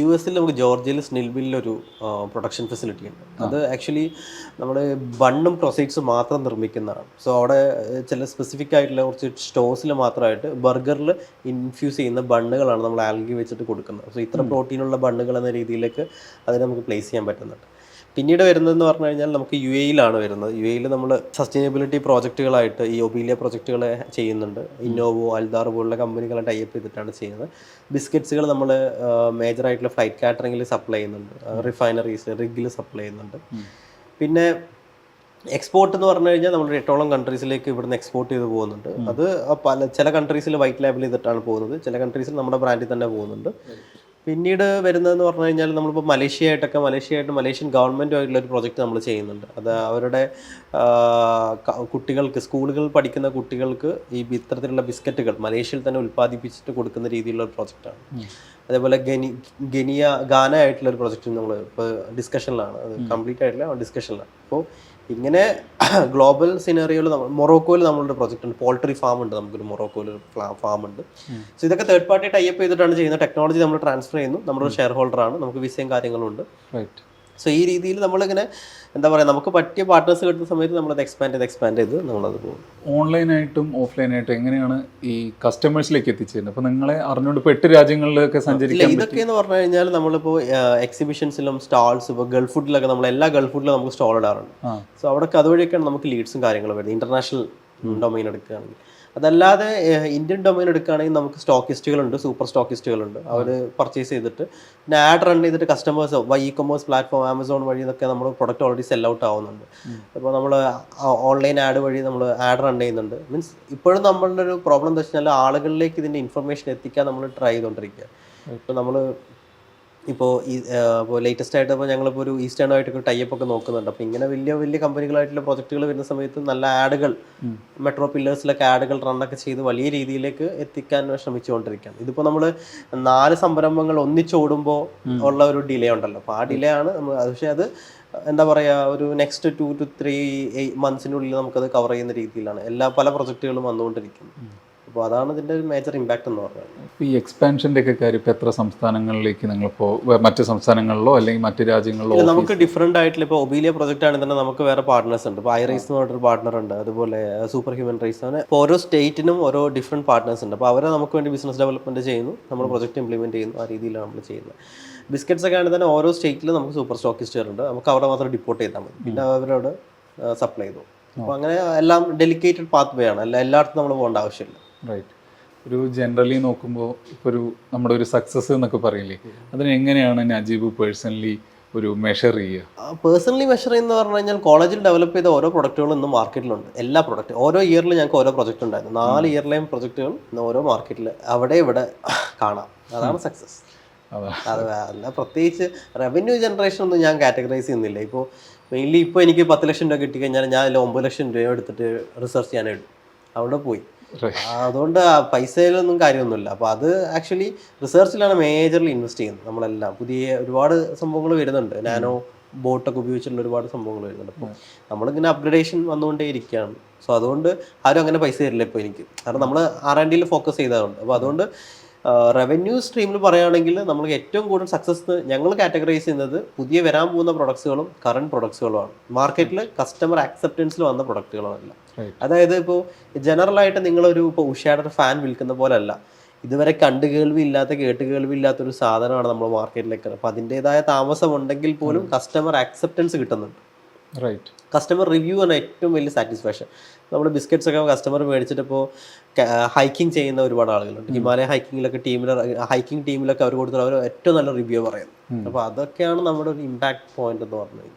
U എസിൽ നമുക്ക് ജോർജിയയിൽ സ്നിൽബില്ലൊരു production facility ഉണ്ട്. അത് ആക്ച്വലി നമ്മുടെ ബണ്ണും പ്രൊസൈറ്റ്സും മാത്രം നിർമ്മിക്കുന്നതാണ്. സോ അവിടെ ചില സ്പെസിഫിക് ആയിട്ടുള്ള കുറച്ച് സ്റ്റോഴ്സിൽ മാത്രമായിട്ട് ബർഗറിൽ ഇൻഫ്യൂസ് ചെയ്യുന്ന ബണ്ണുകളാണ് നമ്മൾ ആൽഗി വെച്ചിട്ട് കൊടുക്കുന്നത്. സോ ഇത്ര പ്രോട്ടീനുള്ള ബണ്ണുകൾ എന്ന രീതിയിലേക്ക് അതിനെ നമുക്ക് പ്ലേസ് ചെയ്യാൻ പറ്റുന്നുണ്ട്. പിന്നീട് വരുന്നതെന്ന് പറഞ്ഞു കഴിഞ്ഞാൽ നമുക്ക് യു എയിലാണ് വരുന്നത്. യു എയിൽ നമ്മൾ സസ്റ്റൈനബിലിറ്റി പ്രോജക്റ്റുകളായിട്ട് ഈ ഒബീലിയ പ്രോജക്റ്റുകൾ ചെയ്യുന്നുണ്ട്. ഇന്നോവോ അൽദാർ പോലുള്ള കമ്പനികളെ ടൈപ്പ് ചെയ്തിട്ടാണ് ചെയ്യുന്നത്. ബിസ്ക്കറ്റ്സുകൾ നമ്മൾ മേജറായിട്ടുള്ള ഫ്ലൈറ്റ് കാറ്ററിംഗിൽ സപ്ലൈ ചെയ്യുന്നുണ്ട്. റിഫൈനറീസ് റിഗിൽ സപ്ലൈ ചെയ്യുന്നുണ്ട്. പിന്നെ എക്സ്പോർട്ട് എന്ന് പറഞ്ഞു കഴിഞ്ഞാൽ നമ്മൾ എട്ടോളം കൺട്രീസിലേക്ക് ഇവിടുന്ന് എക്സ്പോർട്ട് ചെയ്ത് പോകുന്നുണ്ട്. അത് പല ചില കൺട്രീസിൽ വൈറ്റ് ലാബിൽ ചെയ്തിട്ടാണ് പോകുന്നത്. ചില കൺട്രീസിൽ നമ്മുടെ ബ്രാൻഡിൽ തന്നെ പോകുന്നുണ്ട്. പിന്നീട് വരുന്നതെന്ന് പറഞ്ഞു കഴിഞ്ഞാൽ നമ്മളിപ്പോൾ മലേഷ്യ ആയിട്ടൊക്കെ മലേഷ്യ ആയിട്ട് മലേഷ്യൻ ഗവൺമെന്റുമായിട്ടുള്ള ഒരു പ്രോജക്റ്റ് നമ്മൾ ചെയ്യുന്നുണ്ട്. അത് അവരുടെ കുട്ടികൾക്ക് സ്കൂളുകളിൽ പഠിക്കുന്ന കുട്ടികൾക്ക് ഈ ഇത്തരത്തിലുള്ള ബിസ്ക്കറ്റുകൾ മലേഷ്യയിൽ തന്നെ ഉൽപ്പാദിപ്പിച്ചിട്ട് കൊടുക്കുന്ന രീതിയിലുള്ള ഒരു പ്രോജക്റ്റാണ്. അതേപോലെ ഗനി ഗനിയ ഗാന ആയിട്ടുള്ള ഒരു പ്രൊജക്റ്റ് നമ്മൾ ഇപ്പോൾ ഡിസ്കഷനിലാണ് അത് കംപ്ലീറ്റ് ആയിട്ടില്ല ഡിസ്കഷനിലാണ് അപ്പോൾ ഇങ്ങനെ ഗ്ലോബൽ സിനറിയോയിൽ നമ്മൾ മൊറോക്കോയിൽ നമ്മളൊരു പ്രൊജക്റ്റ് ഉണ്ട്. പോൾട്രി ഫാം ഉണ്ട്. നമുക്കൊരു മൊറോക്കോയിൽ ഫാം ഉണ്ട്. സോ ഇതൊക്കെ തേർഡ് പാർട്ടി ടൈപ്പ് ചെയ്തിട്ടാണ് ചെയ്യുന്നത്. ടെക്നോളജി നമ്മൾ ട്രാൻസ്ഫർ ചെയ്യുന്നു. നമ്മുടെ ഷെയർ ഹോൾഡർ ആണ്. നമുക്ക് വിസയും കാര്യങ്ങളും ഉണ്ട്. റൈറ്റ് സോ ഈ രീതിയിൽ നമ്മളിങ്ങനെ എന്താ പറയുക നമുക്ക് പറ്റിയ പാർട്ട്നേഴ്സ് കിട്ടുന്ന സമയത്ത് നമ്മളത് എക്സ്പാൻഡ് ചെയ്ത് എക്സ്പാൻഡ് ചെയ്ത് നമ്മളത് പോകും. ഓൺലൈനായിട്ടും ഓഫ്ലൈനായിട്ടും എങ്ങനെയാണ് ഈ കസ്റ്റമേഴ്സിലേക്ക് എത്തിച്ചേരുന്നത്? അപ്പോൾ നിങ്ങളെ അറിഞ്ഞുകൊണ്ട് ഇപ്പോൾ എട്ട് രാജ്യങ്ങളിലൊക്കെ സഞ്ചരിക്കുക ഇതൊക്കെ എന്ന് പറഞ്ഞു കഴിഞ്ഞാൽ നമ്മളിപ്പോൾ എക്സിബിഷൻസിലും സ്റ്റാൾസ് ഇപ്പോൾ ഗൾഫ് ഫുഡിലൊക്കെ നമ്മൾ എല്ലാ ഗൾഫ് ഫുഡിലും നമുക്ക് സ്റ്റാൾ ഇടാറുണ്ട്. സോ അവിടെയൊക്കെ അതുവഴിയൊക്കെയാണ് നമുക്ക് ലീഡ്സും കാര്യങ്ങളും വരുന്നത്. ഇന്റർനാഷണൽ ഡൊമൈൻ എടുക്കുകയാണെങ്കിൽ. അതല്ലാതെ ഇന്ത്യൻ ഡൊമൈൻ എടുക്കുകയാണെങ്കിൽ നമുക്ക് സ്റ്റോക്കിസ്റ്റുകളുണ്ട് സൂപ്പർ സ്റ്റോക്കിസ്റ്റുകളുണ്ട് അവർ പർച്ചേസ് ചെയ്തിട്ട് പിന്നെ ആഡ് റൺ ചെയ്തിട്ട് customers via e commerce platform Amazon വഴി ഇതൊക്കെ നമ്മൾ പ്രൊഡക്റ്റ് ഓൾറെഡി സെൽ ഔട്ട് ആവുന്നുണ്ട്. അപ്പോൾ നമ്മൾ ഓൺലൈൻ ആഡ് വഴി നമ്മൾ ആഡ് റൺ ചെയ്യുന്നുണ്ട്. മീൻസ് ഇപ്പോഴും നമ്മളുടെ ഒരു പ്രോബ്ലം എന്താ വെച്ചാൽ ആളുകളിലേക്ക് ഇതിന്റെ ഇൻഫർമേഷൻ എത്തിക്കാൻ നമ്മൾ ട്രൈ ചെയ്തുകൊണ്ടിരിക്കുക ഇപ്പോൾ നമ്മൾ ഇപ്പോൾ ഈ ഇപ്പോൾ ലേറ്റസ്റ്റ് ആയിട്ട് ഇപ്പോൾ ഞങ്ങളിപ്പോൾ ഒരു ഈസ്റ്റേൺ ആയിട്ടൊക്കെ ടൈപ്പ് ഒക്കെ നോക്കുന്നുണ്ട്. അപ്പോൾ ഇങ്ങനെ വലിയ വലിയ കമ്പനികളായിട്ടുള്ള പ്രൊജക്റ്റുകൾ വരുന്ന സമയത്ത് നല്ല ആഡുകൾ മെട്രോ പില്ലേഴ്സിലൊക്കെ ആഡുകൾ റണ്ണൊക്കെ ചെയ്ത് വലിയ രീതിയിലേക്ക് എത്തിക്കാൻ ശ്രമിച്ചുകൊണ്ടിരിക്കുകയാണ്. ഇതിപ്പോൾ നമ്മൾ നാല് സംരംഭങ്ങൾ ഒന്നിച്ചോടുമ്പോൾ ഉള്ള ഒരു ഡിലേ ഉണ്ടല്ലോ. അപ്പോൾ ആ ഡിലേ ആണ് നമ്മൾ പക്ഷേ അത് എന്താ പറയുക ഒരു നെക്സ്റ്റ് ടു ടു ത്രീ മന്ത്സിനുള്ളിൽ നമുക്കത് കവർ ചെയ്യുന്ന രീതിയിലാണ്. എല്ലാ പല പ്രൊജക്റ്റുകളും വന്നുകൊണ്ടിരിക്കുന്നത് അപ്പോൾ അതാണ് ഇതിന്റെ ഒരു മേജർ ഇമ്പാക്റ്റ് എന്ന് പറയുന്നത് ഈ എക്സ്പാൻഷന്റെ ഒക്കെ കാര്യം ഇപ്പോൾ എത്ര സംസ്ഥാനങ്ങളിലേക്ക് നിങ്ങളിപ്പോൾ മറ്റ് സംസ്ഥാനങ്ങളിലോ അല്ലെങ്കിൽ മറ്റ് രാജ്യങ്ങളിലോ നമുക്ക് ഡിഫറെന്റ് ആയിട്ടുള്ള ഇപ്പോൾ ഒബീലിയ പ്രൊജക്റ്റ് ആണെങ്കിൽ തന്നെ നമുക്ക് വേറെ പാർട്ട്നേഴ്സ് ഉണ്ട്. ഇപ്പോൾ ഐറൈസ് റൈസ് എന്ന് പറഞ്ഞൊരു പാർട്ണർ ഉണ്ട്. അതുപോലെ സൂപ്പർ ഹ്യൂമൻ റൈസ് അങ്ങനെ ഇപ്പോൾ ഓരോ സ്റ്റേറ്റിനും ഓരോ ഡിഫറെന്റ് പാർട്ട്നേഴ്സ് ഉണ്ട്. അപ്പോൾ അവരെ നമുക്ക് വേണ്ടി ബിസിനസ് ഡെവലപ്മെന്റ് ചെയ്യുന്നു. നമ്മൾ പ്രൊജക്ട് ഇംപ്ലിമെന്റ് ചെയ്യുന്നു. ആ രീതിയിലാണ് നമ്മൾ ചെയ്യുന്നത്. ബിസ്ക്കറ്റ്സ് ഒക്കെ ആണെങ്കിൽ തന്നെ ഓരോ സ്റ്റേറ്റിലും നമുക്ക് സൂപ്പർ സ്റ്റോക്കിസ്റ്റ് ഉണ്ട്. നമുക്ക് അവിടെ മാത്രം ഡിപ്പോർട്ട് ചെയ്താൽ മതി. പിന്നെ അവരോട് സപ്ലൈ ചെയ്തു. അപ്പോൾ അങ്ങനെ എല്ലാം ഡെലിക്കേറ്റഡ് പാത്ത് വേ ആണ്. അല്ല എല്ലായിടത്തും നമ്മൾ പോകേണ്ട ആവശ്യമില്ല. റൈറ്റ് ഒരു ജനറലി നോക്കുമ്പോൾ ഇപ്പോൾ ഒരു നമ്മുടെ ഒരു സക്സസ് എന്നൊക്കെ പറയില്ലേ? അതിന് എങ്ങനെയാണ് നജീബ് പേഴ്സണലി ഒരു മെഷർ ചെയ്യുക? പേഴ്സണലി മെഷർ ചെയ്യുന്ന പറഞ്ഞു കഴിഞ്ഞാൽ കോളേജിൽ ഡെവലപ്പ് ചെയ്ത ഓരോ പ്രൊഡക്റ്റുകളും ഇന്ന് മാർക്കറ്റിലുണ്ട് എല്ലാ പ്രൊഡക്റ്റ് ഓരോ ഇയറിൽ ഞങ്ങൾക്ക് ഓരോ പ്രൊജക്റ്റ് ഉണ്ടായിരുന്നു. നാല് ഇയറിലെയും പ്രൊജക്റ്റുകൾ ഇന്ന് ഓരോ മാർക്കറ്റിൽ അവിടെ ഇവിടെ കാണാം. അതാണ് സക്സസ് അതെ. അത് അല്ല പ്രത്യേകിച്ച് റവന്യൂ ജനറേഷൻ ഒന്നും ഞാൻ കാറ്റഗറൈസ് ചെയ്യുന്നില്ല. ഇപ്പോൾ മെയിൻലി ഇപ്പോൾ എനിക്ക് പത്ത് ലക്ഷം രൂപ കിട്ടിക്കഴിഞ്ഞാൽ ഞാൻ അതിൽ ഒമ്പത് ലക്ഷം രൂപ എടുത്തിട്ട് റിസർച്ച് ചെയ്യാനായിട്ട് അവിടെ പോയി. അതുകൊണ്ട് ആ പൈസയിലൊന്നും കാര്യമൊന്നുമില്ല. അപ്പോൾ അത് ആക്ച്വലി റിസർച്ചിലാണ് മേജർലി ഇൻവെസ്റ്റ് ചെയ്യുന്നത് നമ്മളെല്ലാം. പുതിയ ഒരുപാട് സംഭവങ്ങൾ വരുന്നുണ്ട്. നാനോ ബോട്ടൊക്കെ ഉപയോഗിച്ചിട്ടുള്ള ഒരുപാട് സംഭവങ്ങൾ വരുന്നുണ്ട്. അപ്പോൾ നമ്മളിങ്ങനെ അപ്ഗ്രഡേഷൻ വന്നുകൊണ്ടേ ഇരിക്കുകയാണ്. സോ അതുകൊണ്ട് ആരും അങ്ങനെ പൈസ തരില്ല ഇപ്പോൾ എനിക്ക്. കാരണം നമ്മൾ ആർ ഡിയിൽ ഫോക്കസ് ചെയ്തതുകൊണ്ട്. അപ്പോൾ അതുകൊണ്ട് റവന്യൂ സ്ട്രീമിൽ പറയുകയാണെങ്കിൽ നമ്മൾ ഏറ്റവും കൂടുതൽ സക്സസ് ഞങ്ങൾ കാറ്റഗറൈസ് ചെയ്യുന്നത് പുതിയ വരാൻ പോകുന്ന പ്രൊഡക്ട്സുകളും കറണ്ട് പ്രൊഡക്ട്സുകളുമാണ് മാർക്കറ്റിൽ കസ്റ്റമർ ആക്സെപ്റ്റൻസിൽ വന്ന പ്രൊഡക്റ്റുകളല്ല അതായത് ഇപ്പോൾ ജനറൽ ആയിട്ട് നിങ്ങളൊരു ഇപ്പോൾ ഉഷയുടെ ഫാൻ വിൽക്കുന്ന പോലെ അല്ല ഇതുവരെ കണ്ടു കേൾവി ഇല്ലാത്ത കേട്ട് കേൾവി ഇല്ലാത്തൊരു സാധനമാണ് നമ്മൾ മാർക്കറ്റിലേക്ക് അപ്പോൾ അതിന്റെതായ താമസം ഉണ്ടെങ്കിൽ പോലും കസ്റ്റമർ ആക്സെപ്റ്റൻസ് കിട്ടുന്നുണ്ട്. റൈറ്റ് കസ്റ്റമർ റിവ്യൂ ആണ് ഏറ്റവും വലിയ സാറ്റിസ്ഫാക്ഷൻ നമ്മൾ ബിസ്ക്കറ്റ്സ് ഒക്കെ കസ്റ്റമർ മേടിച്ചിട്ട് ഇപ്പോൾ ഹൈക്കിംഗ് ചെയ്യുന്ന ഒരുപാട് ആളുകളുണ്ട്. ഹിമാലയ ഹൈക്കിങ്ങിലൊക്കെ ടീമിൽ ഹൈക്കിംഗ് ടീമിലൊക്കെ അവർ കൊടുത്തിട്ട് അവർ ഏറ്റവും നല്ല റിവ്യൂ പറയുന്നത് അപ്പോൾ അതൊക്കെയാണ് നമ്മുടെ ഒരു ഇമ്പാക്ട് പോയിന്റ് എന്ന് പറഞ്ഞത്